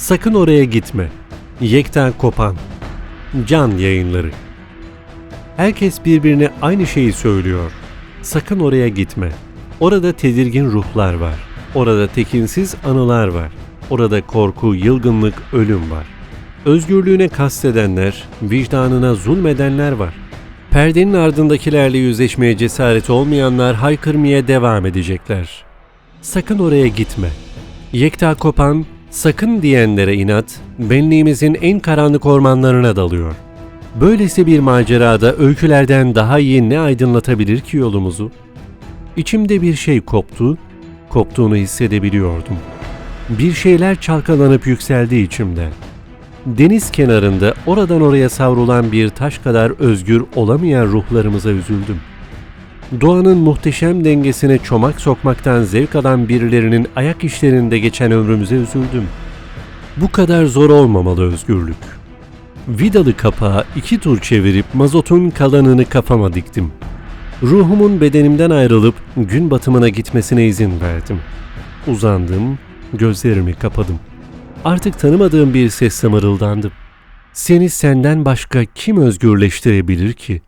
Sakın oraya gitme. Yekten Kopan. Can yayınları. Herkes birbirine aynı şeyi söylüyor. Sakın oraya gitme. Orada tedirgin ruhlar var. Orada tekinsiz anılar var. Orada korku, yılgınlık, ölüm var. Özgürlüğüne kastedenler, vicdanına zulmedenler var. Perdenin ardındakilerle yüzleşmeye cesareti olmayanlar haykırmaya devam edecekler. Sakın oraya gitme. Yekta Kopan, sakın diyenlere inat, benliğimizin en karanlık ormanlarına dalıyor. Böylesi bir macerada öykülerden daha iyi ne aydınlatabilir ki yolumuzu? İçimde bir şey koptu, koptuğunu hissedebiliyordum. Bir şeyler çalkalanıp yükseldi içimden. Deniz kenarında oradan oraya savrulan bir taş kadar özgür olamayan ruhlarımıza üzüldüm. Doğanın muhteşem dengesine çomak sokmaktan zevk alan birilerinin ayak işlerinde geçen ömrümüze üzüldüm. Bu kadar zor olmamalı özgürlük. Vidalı kapağı iki tur çevirip mazotun kalanını kafama diktim. Ruhumun bedenimden ayrılıp gün batımına gitmesine izin verdim. Uzandım, gözlerimi kapadım. Artık tanımadığım bir sesle mırıldandım. Seni senden başka kim özgürleştirebilir ki?